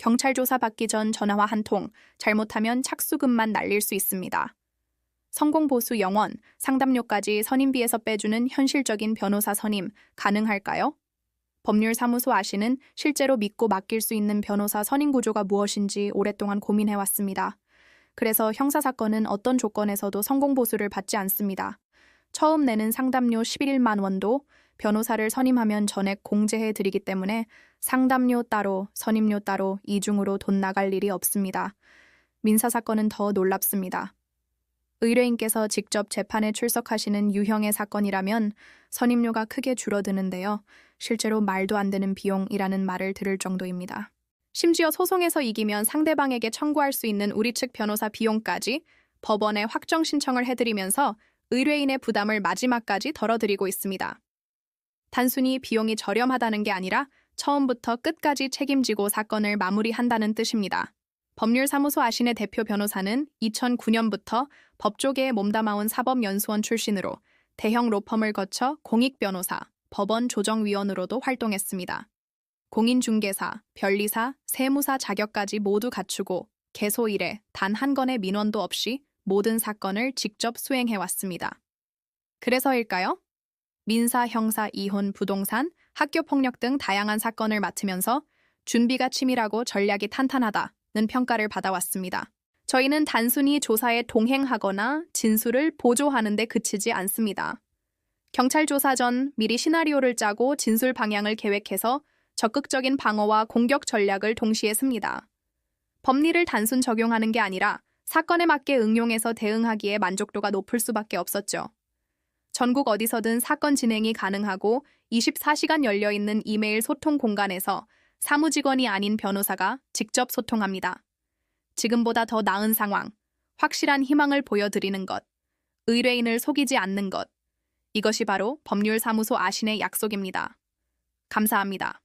경찰 조사 받기 전 전화와 한 통, 잘못하면 착수금만 날릴 수 있습니다. 성공 보수 영원, 상담료까지 선임비에서 빼주는 현실적인 변호사 선임 가능할까요? 법률사무소 아시는 실제로 믿고 맡길 수 있는 변호사 선임 구조가 무엇인지 오랫동안 고민해 왔습니다. 그래서 형사사건은 어떤 조건에서도 성공 보수를 받지 않습니다. 처음 내는 상담료 11만 원도 변호사를 선임하면 전액 공제해 드리기 때문에 상담료 따로, 선임료 따로 이중으로 돈 나갈 일이 없습니다. 민사사건은 더 놀랍습니다. 의뢰인께서 직접 재판에 출석하시는 유형의 사건이라면 선임료가 크게 줄어드는데요. 실제로 말도 안 되는 비용이라는 말을 들을 정도입니다. 심지어 소송에서 이기면 상대방에게 청구할 수 있는 우리 측 변호사 비용까지 법원에 확정 신청을 해드리면서 의뢰인의 부담을 마지막까지 덜어드리고 있습니다. 단순히 비용이 저렴하다는 게 아니라 처음부터 끝까지 책임지고 사건을 마무리한다는 뜻입니다. 법률사무소 아신의 대표 변호사는 2009년부터 법조계에 몸담아온 사법연수원 출신으로 대형 로펌을 거쳐 공익변호사, 법원 조정위원으로도 활동했습니다. 공인중개사, 변리사, 세무사 자격까지 모두 갖추고 개소 이래 단한 건의 민원도 없이 모든 사건을 직접 수행해왔습니다. 그래서일까요? 민사, 형사, 이혼, 부동산, 학교 폭력 등 다양한 사건을 맡으면서 준비가 치밀하고 전략이 탄탄하다는 평가를 받아왔습니다. 저희는 단순히 조사에 동행하거나 진술을 보조하는 데 그치지 않습니다. 경찰 조사 전 미리 시나리오를 짜고 진술 방향을 계획해서 적극적인 방어와 공격 전략을 동시에 씁니다. 법리를 단순 적용하는 게 아니라 사건에 맞게 응용해서 대응하기에 만족도가 높을 수밖에 없었죠. 전국 어디서든 사건 진행이 가능하고 24시간 열려있는 이메일 소통 공간에서 사무직원이 아닌 변호사가 직접 소통합니다. 지금보다 더 나은 상황, 확실한 희망을 보여드리는 것, 의뢰인을 속이지 않는 것. 이것이 바로 법률사무소 아신의 약속입니다. 감사합니다.